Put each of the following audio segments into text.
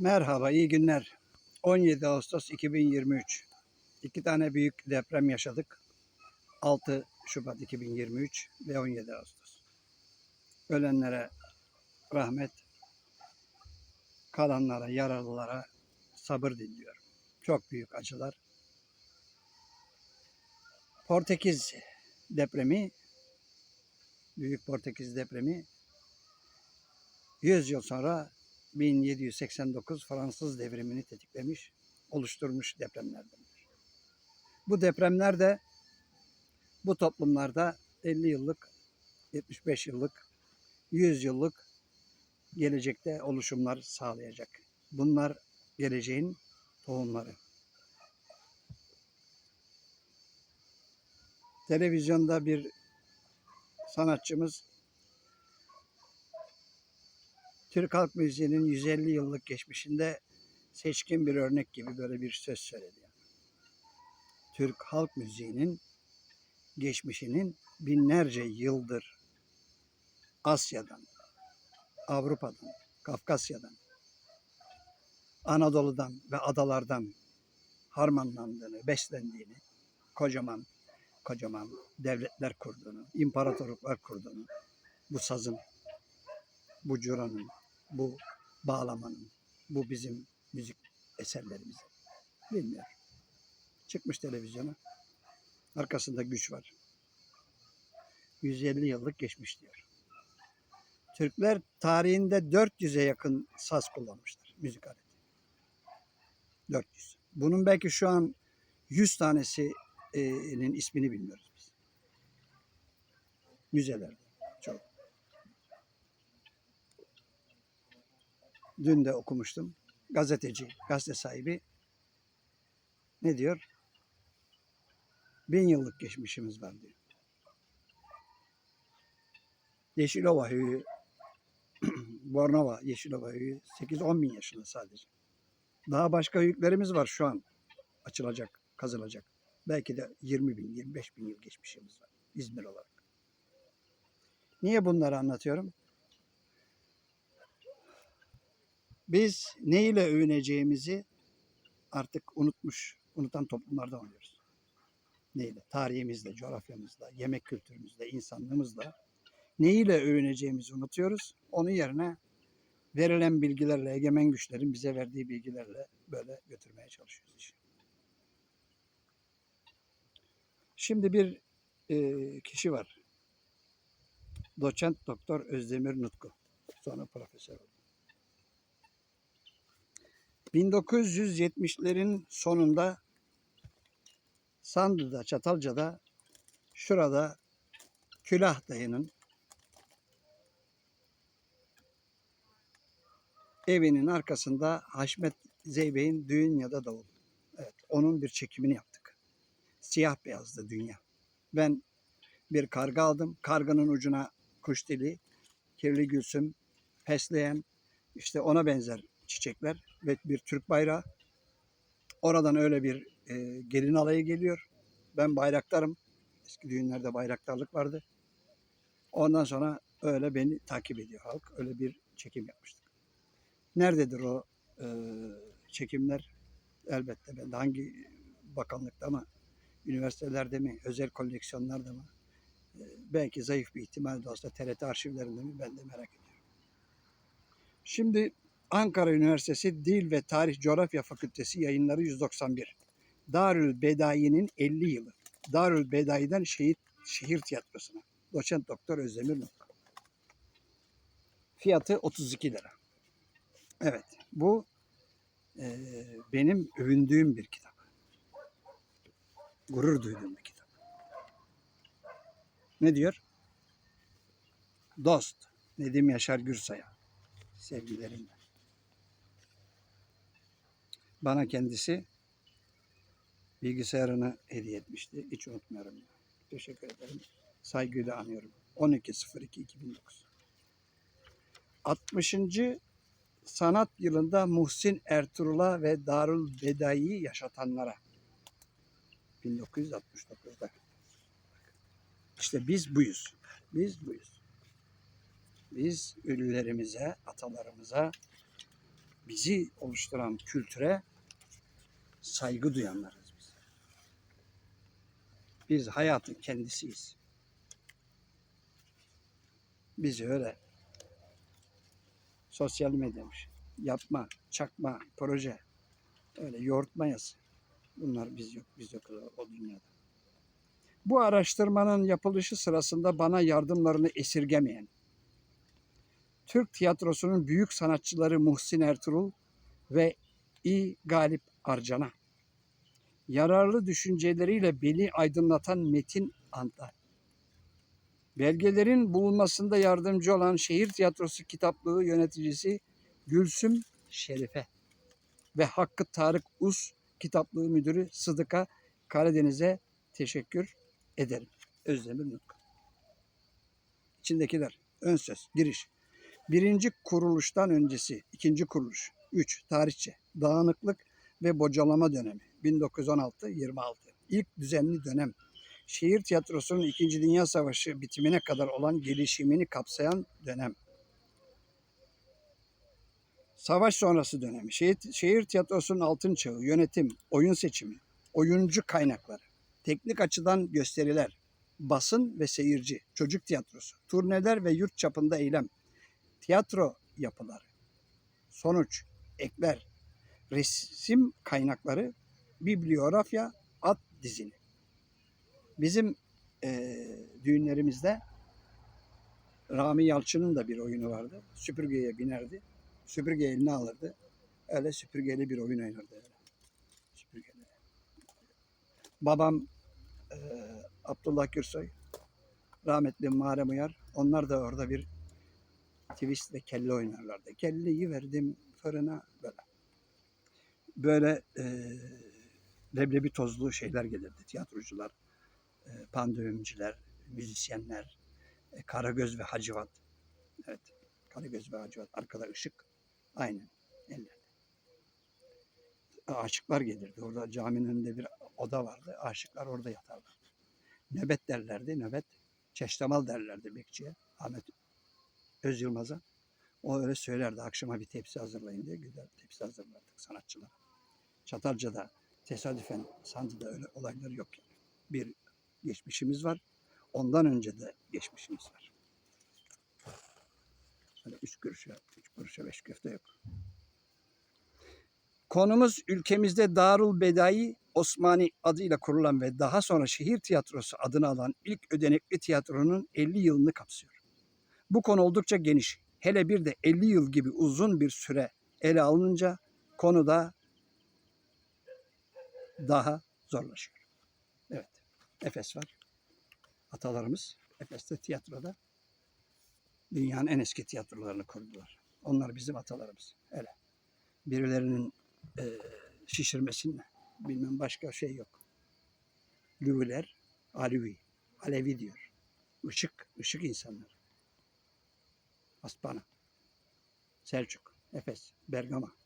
Merhaba, iyi günler. 17 Ağustos 2023. İki tane büyük deprem yaşadık. 6 Şubat 2023 ve 17 Ağustos. Ölenlere rahmet, kalanlara, yaralılara sabır diliyorum. Çok büyük acılar. Portekiz depremi, Büyük Portekiz depremi 100 yıl sonra 1789 Fransız devrimini tetiklemiş, oluşturmuş depremlerdendir. Bu depremler de bu toplumlarda 50 yıllık, 75 yıllık, 100 yıllık gelecekte oluşumlar sağlayacak. Bunlar geleceğin tohumları. Televizyonda bir sanatçımız Türk halk müziğinin 150 yıllık geçmişinde seçkin bir örnek gibi böyle bir söz söyledi. Türk halk müziğinin geçmişinin binlerce yıldır Asya'dan, Avrupa'dan, Kafkasya'dan, Anadolu'dan ve adalardan harmanlandığını, beslendiğini, kocaman kocaman devletler kurduğunu, imparatorluklar kurduğunu, bu sazın, bu curanın, bu bağlamanın, bu bizim müzik eserlerimiz. Bilmiyorum. Çıkmış televizyona. Arkasında güç var. 150 yıllık geçmiş diyor. Türkler tarihinde 400'e yakın saz kullanmışlar. Müzik aleti. 400. Bunun belki şu an 100 tanesinin ismini bilmiyoruz biz. Müzelerde. Çok. Dün de okumuştum. Gazeteci, gazete sahibi ne diyor? Bin yıllık geçmişimiz var diyor. Yeşilova höyü, Bornova Yeşilova höyü 8-10 bin yaşında sadece. Daha başka höyüklerimiz var şu an açılacak, kazılacak. Belki de 20 bin, 25 bin yıl geçmişimiz var İzmir olarak. Niye bunları anlatıyorum? Biz ne ile övüneceğimizi artık unutmuş, unutan toplumlardan oluyoruz. Neyle? Tarihimizle, coğrafyamızla, yemek kültürümüzle, insanlığımızla neyle övüneceğimizi unutuyoruz. Onun yerine verilen bilgilerle, egemen güçlerin bize verdiği bilgilerle böyle götürmeye çalışıyoruz işi. Şimdi bir e, kişi var. Doçent Doktor Özdemir Nutku. Sonra profesör oldu. 1970'lerin sonunda Sandı'da, Çatalca'da şurada Külah dayının evinin arkasında Haşmet Zeybek'in Düğün ya da Davul. Evet, onun bir çekimini yaptık. Siyah beyazdı dünya. Ben bir karga aldım. Karganın ucuna kuş dili, kirli gülsüm, fesleğen, işte ona benzer çiçekler ve bir Türk bayrağı. Oradan öyle bir e, gelin alayı geliyor. Ben bayraktarım. Eski düğünlerde bayraktarlık vardı. Ondan sonra öyle beni takip ediyor halk. Öyle bir çekim yapmıştık. Nerededir o e, çekimler? Elbette ben de hangi bakanlıkta ama üniversitelerde mi, özel koleksiyonlarda mı? E, belki zayıf bir ihtimal de olsa TRT arşivlerinde mi ben de merak ediyorum. Şimdi Ankara Üniversitesi Dil ve Tarih Coğrafya Fakültesi yayınları 191. Darül Bedai'nin 50 yılı. Darül Bedai'den şehit, şehir tiyatrosuna. Doçent Doktor Özdemir Nokka. Fiyatı 32 lira. Evet, bu e, benim övündüğüm bir kitap. Gurur duyduğum bir kitap. Ne diyor? Dost, Nedim Yaşar Gürsay'a. Sevgilerimle. Bana kendisi bilgisayarını hediye etmişti. Hiç unutmuyorum. Teşekkür ederim. Saygıyla anıyorum. 12.02.2009 60. sanat yılında Muhsin Ertuğrul'a ve Darül Bedai'yi yaşatanlara 1969'da. İşte biz buyuz. Biz buyuz. Biz ülülerimize, atalarımıza bizi oluşturan kültüre saygı duyanlarız biz. Biz hayatın kendisiyiz. Biz öyle sosyal medyamış, yapma, çakma, proje, öyle yoğurtma. Bunlar biz yok, biz yok o dünyada. Bu araştırmanın yapılışı sırasında bana yardımlarını esirgemeyen, Türk tiyatrosunun büyük sanatçıları Muhsin Ertuğrul ve İ. Galip Arcan'a, yararlı düşünceleriyle beni aydınlatan Metin Antal, belgelerin bulunmasında yardımcı olan Şehir Tiyatrosu Kitaplığı yöneticisi Gülsüm Şerife ve Hakkı Tarık Us Kitaplığı Müdürü Sıdıka Karadeniz'e teşekkür ederim. Özdemir Nutka. İçindekiler. Ön söz, giriş. Birinci kuruluştan öncesi, ikinci kuruluş. 3. Tarihçe, dağınıklık ve bocalama dönemi. 1916-26. İlk düzenli dönem. Şehir tiyatrosunun 2. Dünya Savaşı bitimine kadar olan gelişimini kapsayan dönem. Savaş sonrası dönemi. Şehir, şehir tiyatrosunun altın çağı, yönetim, oyun seçimi, oyuncu kaynakları, teknik açıdan gösteriler, basın ve seyirci, çocuk tiyatrosu, turneler ve yurt çapında eylem, tiyatro yapıları, sonuç, ekler, resim kaynakları, bibliografya, at dizini. Bizim eee, düğünlerimizde Rami Yalçın'ın da bir oyunu vardı. Süpürgeye binerdi. Süpürge eline alırdı. Öyle süpürgeli bir oyun oynardı. Süpürgeli. Babam eee, Abdullah Gürsoy, rahmetli Muharrem Uyar. Onlar da orada bir twist ve kelle oynarlardı. Kelleyi verdim fırına böyle. Böyle eee leblebi tozlu şeyler gelirdi. Tiyatrocular, e, pandemimciler, müzisyenler, e, Karagöz ve Hacivat. Evet, Karagöz ve Hacivat. Arkada ışık. Aynen. Eller. Aşıklar gelirdi. Orada caminin önünde bir oda vardı. Aşıklar orada yatarlardı. Nöbet derlerdi. Nöbet. Çeştemal derlerdi bekçiye. Ahmet Öz Yılmaz'a. O öyle söylerdi. Akşama bir tepsi hazırlayın diye. Güzel tepsi hazırlardık sanatçılara. Çatalca'da tesadüfen Sandı'da öyle olaylar yok. Yani. Bir geçmişimiz var. Ondan önce de geçmişimiz var. Öyle üç kuruşa, üç kuruşa beş köfte yok. Konumuz ülkemizde Darul Bedai Osmani adıyla kurulan ve daha sonra şehir tiyatrosu adını alan ilk ödenekli tiyatronun 50 yılını kapsıyor. Bu konu oldukça geniş. Hele bir de 50 yıl gibi uzun bir süre ele alınınca konuda daha zorlaşıyor. Evet. Efes var. Atalarımız Efes'te tiyatroda dünyanın en eski tiyatrolarını kurdular. Onlar bizim atalarımız. Öyle. Birilerinin e, şişirmesinle bilmem başka şey yok. Lüviler Alevi. Alevi diyor. Işık, ışık insanlar. Aspana. Selçuk, Efes, Bergama.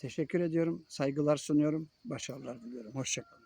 Teşekkür ediyorum. Saygılar sunuyorum. Başarılar diliyorum. Hoşçakalın.